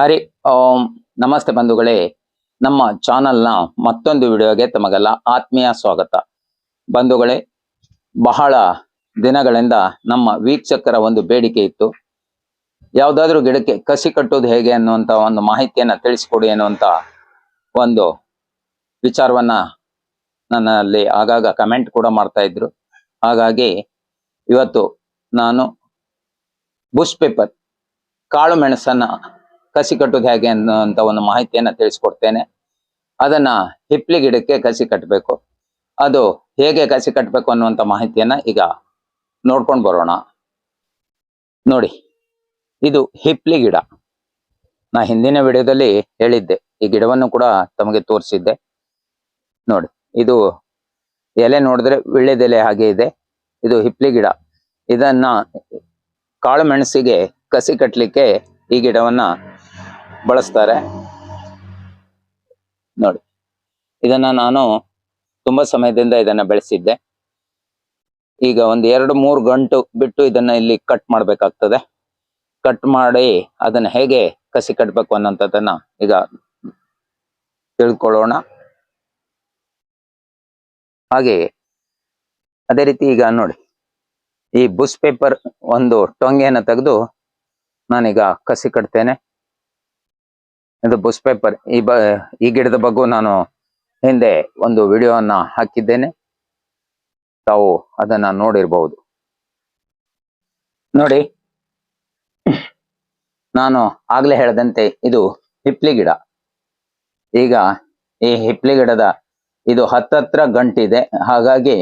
ಹರಿ ಓಂ. ನಮಸ್ತೆ ಬಂಧುಗಳೇ. ನಮ್ಮ ಚಾನಲ್ನ ಮತ್ತೊಂದು ವಿಡಿಯೋಗೆ ತಮಗೆಲ್ಲ ಆತ್ಮೀಯ ಸ್ವಾಗತ. ಬಂಧುಗಳೇ, ಬಹಳ ದಿನಗಳಿಂದ ನಮ್ಮ ವೀಕ್ಷಕರ ಒಂದು ಬೇಡಿಕೆ ಇತ್ತು. ಯಾವುದಾದ್ರೂ ಗಿಡಕ್ಕೆ ಕಸಿ ಕಟ್ಟೋದು ಹೇಗೆ ಅನ್ನುವಂಥ ಒಂದು ಮಾಹಿತಿಯನ್ನ ತಿಳಿಸ್ಕೊಡಿ ಅನ್ನುವಂತ ಒಂದು ವಿಚಾರವನ್ನ ನನ್ನಲ್ಲಿ ಆಗಾಗ ಕಮೆಂಟ್ ಕೂಡ ಮಾಡ್ತಾ ಇದ್ರು. ಹಾಗಾಗಿ ಇವತ್ತು ನಾನು ಬುಷ್ ಪೇಪರ್ ಕಾಳು ಮೆಣಸನ್ನ ಕಸಿ ಕಟ್ಟೋದು ಹೇಗೆ ಅಂತ ಒಂದು ಮಾಹಿತಿಯನ್ನ ತಿಳಿಸ್ಕೊಡ್ತೇನೆ. ಅದನ್ನ ಹಿಪ್ಲಿ ಗಿಡಕ್ಕೆ ಕಸಿ ಕಟ್ಟಬೇಕು ಅದು ಹೇಗೆ ಕಸಿ ಕಟ್ಟಬೇಕು ಅನ್ನುವಂತ ಮಾಹಿತಿಯನ್ನ ಈಗ ನೋಡ್ಕೊಂಡು ಬರೋಣ. ನೋಡಿ, ಇದು ಹಿಪ್ಲಿ ಗಿಡ. ನಾ ಹಿಂದಿನ ವಿಡಿಯೋದಲ್ಲಿ ಹೇಳಿದ್ದೆ, ಈ ಗಿಡವನ್ನು ಕೂಡ ತಮಗೆ ತೋರಿಸಿದ್ದೆ. ನೋಡಿ, ಇದು ಎಲೆ ನೋಡಿದ್ರೆ ವಿಳ್ಳೆದೆಲೆ ಹಾಗೆ ಇದೆ. ಇದು ಹಿಪ್ಲಿ ಗಿಡ. ಇದನ್ನ ಕಾಳು ಮೆಣಸಿಗೆ ಕಸಿ ಕಟ್ಟಲಿಕ್ಕೆ ಈ ಗಿಡವನ್ನ ಬಳಸ್ತಾರೆ. ನೋಡಿ, ಇದನ್ನ ನಾನು ತುಂಬಾ ಸಮಯದಿಂದ ಇದನ್ನ ಬೆಳೆಸಿದ್ದೆ. ಈಗ ಒಂದ್ ಎರಡು ಮೂರು ಗಂಟು ಬಿಟ್ಟು ಇದನ್ನ ಇಲ್ಲಿ ಕಟ್ ಮಾಡ್ಬೇಕಾಗ್ತದೆ. ಕಟ್ ಮಾಡಿ ಅದನ್ನ ಹೇಗೆ ಕಸಿ ಕಟ್ಬೇಕು ಅನ್ನೋಂಥದ್ದನ್ನ ಈಗ ತಿಳ್ಕೊಳ್ಳೋಣ. ಹಾಗೆ ಅದೇ ರೀತಿ ಈಗ ನೋಡಿ, ಈ ಬುಸ್ ಪೇಪರ್ ಒಂದು ಟೊಂಗೆಯನ್ನು ತೆಗೆದು ನಾನೀಗ ಕಸಿ ಕಟ್ತೇನೆ. ಇದು ಬುಸ್ ಪೇಪರ್. ಈ ಬ, ಈ ಗಿಡದ ಬಗ್ಗೆ ನಾನು ಹಿಂದೆ ಒಂದು ವಿಡಿಯೋವನ್ನ ಹಾಕಿದ್ದೇನೆ. ತಾವು ಅದನ್ನ ನೋಡಿರಬಹುದು ನೋಡಿ. ನಾನು ಆಗ್ಲೇ ಹೇಳದಂತೆ ಇದು ಹಿಪ್ಲಿ ಗಿಡ. ಈಗ ಈ ಹಿಪ್ಲಿ ಗಿಡದ ಇದು ಹತ್ತತ್ರ ಗಂಟಿದೆ. ಹಾಗಾಗಿ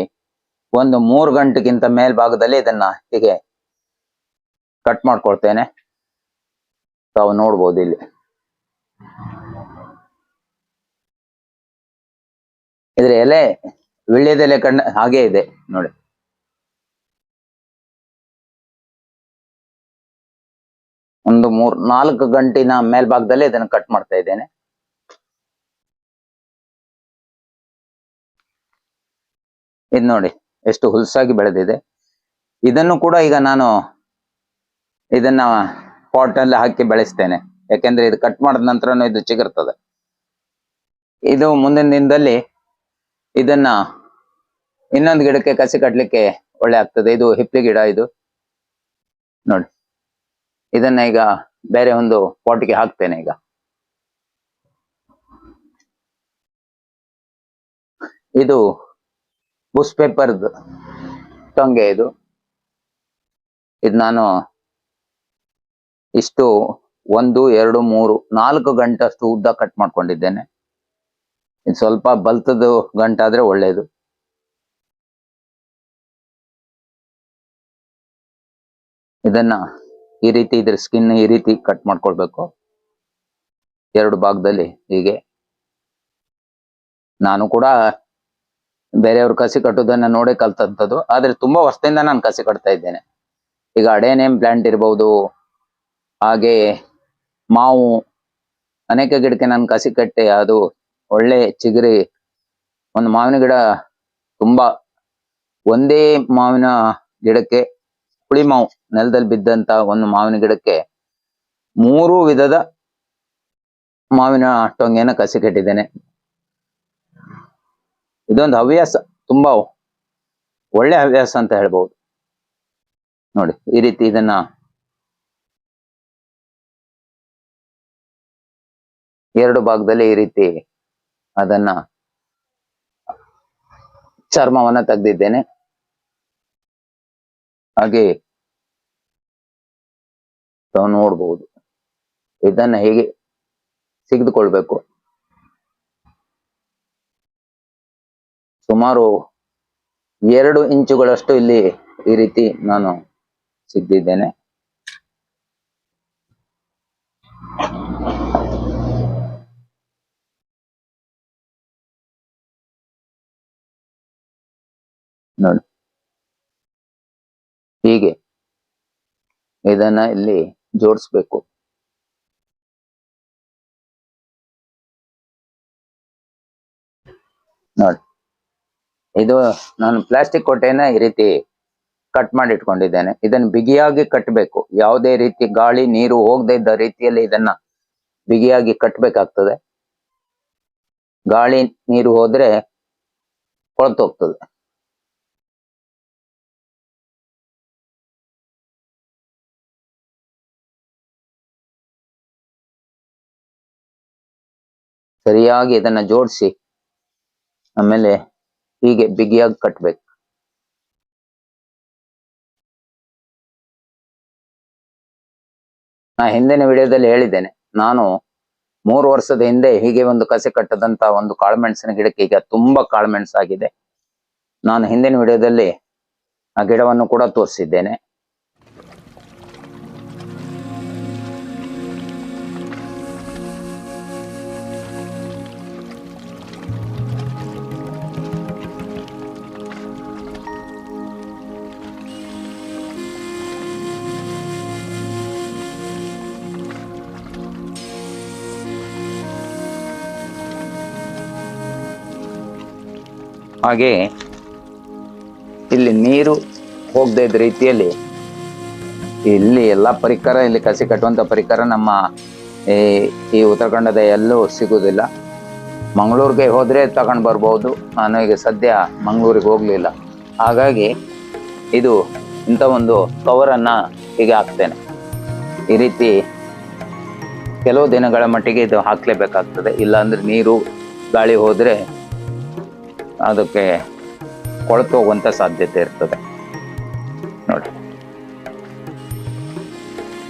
ಒಂದು ಮೂರು ಗಂಟೆಗಿಂತ ಮೇಲ್ಭಾಗದಲ್ಲಿ ಇದನ್ನ ಹೀಗೆ ಕಟ್ ಮಾಡ್ಕೊಳ್ತೇನೆ. ತಾವು ನೋಡ್ಬೋದು ಇಲ್ಲಿ. ಇದ್ರ ಎಲೆ ವಿಳ್ಯದೆಲೆ ಕಣ್ಣ ಹಾಗೆ ಇದೆ, ನೋಡಿ. ಒಂದು ಮೂರ್, ನಾಲ್ಕು ಗಂಟಿನ ಮೇಲ್ಭಾಗದಲ್ಲಿ ಇದನ್ನ ಕಟ್ ಮಾಡ್ತಾ ಇದ್ದೇನೆ. ಇದ್ ನೋಡಿ, ಎಷ್ಟು ಹುಲ್ಸಾಗಿ ಬೆಳೆದಿದೆ. ಇದನ್ನು ಕೂಡ ಈಗ ನಾನು ಇದನ್ನ ಪಾಟ್ ಅಲ್ಲಿ ಹಾಕಿ ಬೆಳೆಸ್ತೇನೆ. ಯಾಕೆಂದ್ರೆ ಇದು ಕಟ್ ಮಾಡಿದ ನಂತರನು ಇದು ಚಿಗುರ್ತದೆ. ಇದು ಮುಂದಿನ ದಿನದಲ್ಲಿ ಇದನ್ನ ಇನ್ನೊಂದು ಗಿಡಕ್ಕೆ ಕಸಿ ಕಟ್ಲಿಕ್ಕೆ ಒಳ್ಳೆ ಆಗ್ತದೆ. ಇದು ಹಿಪ್ಲಿ ಗಿಡ ಇದು. ನೋಡಿ. ಇದನ್ನ ಈಗ ಬೇರೆ ಒಂದು ಪಾಟ್ಗೆ ಹಾಕ್ತೇನೆ ಈಗ. ಇದು ಬುಸ್ ಪೇಪರ್ ಟೊಂಗೆ ಇದು. ಇದು ನಾನು ಇಷ್ಟು ಒಂದು, ಎರಡು, ಮೂರು, ನಾಲ್ಕು ಗಂಟೆ ಅಷ್ಟು ಉದ್ದ ಕಟ್ ಮಾಡ್ಕೊಂಡಿದ್ದೇನೆ. ಇದು ಸ್ವಲ್ಪ ಬಲ್ತದ್ದು ಗಂಟಾದರೆ ಒಳ್ಳೇದು. ಇದನ್ನ ಈ ರೀತಿ ಇದ್ರ ಸ್ಕಿನ್ ಈ ರೀತಿ ಕಟ್ ಮಾಡ್ಕೊಳ್ಬೇಕು. ಎರಡು ಭಾಗದಲ್ಲಿ ಹೀಗೆ. ನಾನು ಕೂಡ ಬೇರೆಯವ್ರ ಕಸಿ ಕಟ್ಟುದನ್ನ ನೋಡಿ ಕಲ್ತಂಥದ್ದು ಆದ್ರೆ ತುಂಬಾ ವರ್ಷದಿಂದ ನಾನು ಕಸಿ ಕಟ್ತಾ ಇದ್ದೇನೆ. ಈಗ ಅಡೇನೇಮ್ ಪ್ಲಾಂಟ್ ಇರ್ಬೋದು, ಹಾಗೆ ಮಾವು, ಅನೇಕ ಗಿಡಕ್ಕೆ ನಾನು ಕಸಿ ಕಟ್ಟೆ, ಅದು ಒಳ್ಳೆ ಚಿಗುರಿ, ಒಂದು ಮಾವಿನ ಗಿಡ ತುಂಬಾ, ಒಂದೇ ಮಾವಿನ ಗಿಡಕ್ಕೆ ಹುಳಿ ಮಾವು ನೆಲದಲ್ಲಿ ಬಿದ್ದಂತ ಒಂದು ಮಾವಿನ ಗಿಡಕ್ಕೆ ಮೂರು ವಿಧದ ಮಾವಿನ ಟೊಂಗೆನ ಕಸಿ ಕಟ್ಟಿದ್ದೇನೆ ಇದೊಂದು ಹವ್ಯಾಸ, ತುಂಬಾ ಒಳ್ಳೆ ಹವ್ಯಾಸ ಅಂತ ಹೇಳ್ಬಹುದು ನೋಡಿ, ಈ ರೀತಿ ಇದನ್ನ ಎರಡು ಭಾಗದಲ್ಲಿ ಈ ರೀತಿ ಅದನ್ನ ಚರ್ಮವನ್ನ ತೆಗೆದಿದ್ದೇನೆ. ಹಾಗೆ ನಾವು ನೋಡ್ಬಹುದು ಇದನ್ನ ಹೇಗೆ ಸಿಗಿದುಕೊಳ್ಬೇಕು ಸುಮಾರು ಎರಡು ಇಂಚುಗಳಷ್ಟು ಇಲ್ಲಿ ಈ ರೀತಿ ನಾನು ಸಿಗ್ದಿದ್ದೇನೆ. ನೋಡಿ. ಹೀಗೆ. ಇದನ್ನ ಇಲ್ಲಿ ಜೋಡಿಸ್ಬೇಕು. ನೋಡಿ. ಇದು ನಾನು ಪ್ಲಾಸ್ಟಿಕ್ ಕೊಟ್ಟೆನ ಈ ರೀತಿ ಕಟ್ ಮಾಡಿ ಇಟ್ಕೊಂಡಿದ್ದೇನೆ ಇದನ್ನ ಬಿಗಿಯಾಗಿ ಕಟ್ಟಬೇಕು ಯಾವುದೇ ರೀತಿ ಗಾಳಿ, ನೀರು ಹೋಗದೆ ಇದ್ದ ರೀತಿಯಲ್ಲಿ ಇದನ್ನ ಬಿಗಿಯಾಗಿ ಕಟ್ಟಬೇಕಾಗ್ತದೆ ಗಾಳಿ, ನೀರು ಹೋದ್ರೆ ಕೊಳತೋಗ್ತದೆ. ಸರಿಯಾಗಿ ಇದನ್ನ ಜೋಡಿಸಿ, ಆಮೇಲೆ ಹೀಗೆ ಬಿಗಿಯಾಗಿ ಕಟ್ಬೇಕು. ನಾ ಹಿಂದಿನ ವಿಡಿಯೋದಲ್ಲಿ ಹೇಳಿದ್ದೇನೆ, ನಾನು ಮೂರು ವರ್ಷದ ಹಿಂದೆ ಹೀಗೆ ಒಂದು ಕಸೆ ಕಟ್ಟದಂತ ಒಂದು ಕಾಳುಮೆಣಸಿನ ಗಿಡಕ್ಕೆ ಈಗ ತುಂಬಾ ಕಾಳುಮೆಣಸಾಗಿದೆ. ನಾನು ಹಿಂದಿನ ವಿಡಿಯೋದಲ್ಲಿ ಆ ಗಿಡವನ್ನು ಕೂಡ ತೋರಿಸಿದ್ದೇನೆ. ಹಾಗೆ ಇಲ್ಲಿ ನೀರು ಹೋಗದೆ ಇದ್ದ ರೀತಿಯಲ್ಲಿ ಇಲ್ಲಿ ಎಲ್ಲ ಪರಿಕರ, ಇಲ್ಲಿ ಕಸಿ ಕಟ್ಟುವಂಥ ಪರಿಕರ ನಮ್ಮ ಈ ಈ ಉತ್ತರಾಖಂಡದ ಎಲ್ಲೂ ಸಿಗುವುದಿಲ್ಲ. ಮಂಗಳೂರಿಗೆ ಹೋದರೆ ತಗೊಂಡು ಬರ್ಬೋದು. ನಾನು ಈಗ ಸದ್ಯ ಮಂಗಳೂರಿಗೆ ಹೋಗಲಿಲ್ಲ. ಹಾಗಾಗಿ ಇದು ಇಂಥ ಒಂದು ಕವರನ್ನು ಈಗ ಹಾಕ್ತೇನೆ. ಈ ರೀತಿ ಕೆಲವು ದಿನಗಳ ಮಟ್ಟಿಗೆ ಇದು ಹಾಕಲೇಬೇಕಾಗ್ತದೆ. ಇಲ್ಲಾಂದರೆ ನೀರು ಗಾಳಿ ಹೋದ್ರೆ ಅದಕ್ಕೆ ಕೊಳತು ಹೋಗುವಂಥ ಸಾಧ್ಯತೆ ಇರ್ತದೆ. ನೋಡಿ.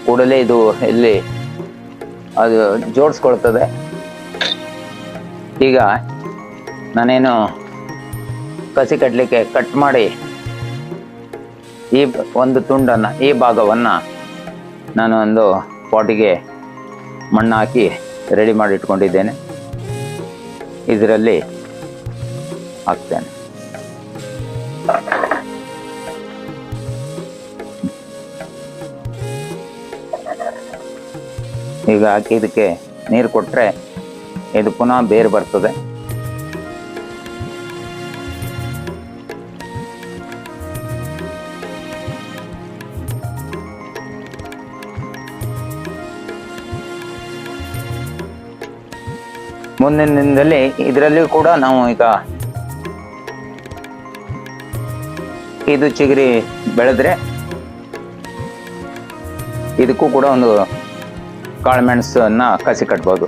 ಕೂಡಲೇ ಇದು ಇಲ್ಲಿ ಅದು ಜೋಡಿಸ್ಕೊಳ್ತದೆ. ಈಗ ನಾನೇನು ಕಸಿ ಕಟ್ಟಲಿಕ್ಕೆ ಕಟ್ ಮಾಡಿ ಈ ಒಂದು ತುಂಡನ್ನು, ಈ ಭಾಗವನ್ನು ನಾನು ಒಂದು ಪಾಟಿಗೆ ಮಣ್ಣು ಹಾಕಿ ರೆಡಿ ಮಾಡಿ ಇಟ್ಕೊಂಡಿದ್ದೇನೆ. ಇದರಲ್ಲಿ ಹಾಕ್ತೇನೆ ಈಗ ಹಾಕಿ ಇದಕ್ಕೆ ನೀರು ಕೊಟ್ರೆ ಇದು ಪುನಃ ಬೇರು ಬರ್ತದೆ. ಮುಂದಿನ ದಿನದಲ್ಲಿ ಇದರಲ್ಲಿ ಕೂಡ ನಾವು ಈಗ ಇದು ಚಿಗರಿ ಬೆಳೆದ್ರೆ ಇದಕ್ಕೂ ಕೂಡ ಒಂದು ಕಾಳುಮೆಣಸನ್ನ ಕಸಿ ಕಟ್ಬೋದು.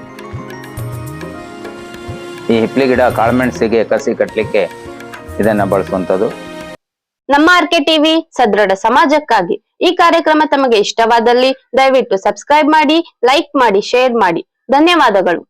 ಈ ಹಿಪ್ಲಿ ಗಿಡ ಕಾಳುಮೆಣಸಿಗೆ ಕಸಿ ಕಟ್ಟಲಿಕ್ಕೆ ಇದನ್ನ ಬಳಸುವಂಥದ್ದು. ನಮ್ಮ ಆರ್ ಕೆ ಟಿವಿ ಸದೃಢ ಸಮಾಜಕ್ಕಾಗಿ ಈ ಕಾರ್ಯಕ್ರಮ ತಮಗೆ ಇಷ್ಟವಾದಲ್ಲಿ ದಯವಿಟ್ಟು ಸಬ್ಸ್ಕ್ರೈಬ್ ಮಾಡಿ, ಲೈಕ್ ಮಾಡಿ, ಶೇರ್ ಮಾಡಿ. ಧನ್ಯವಾದಗಳು.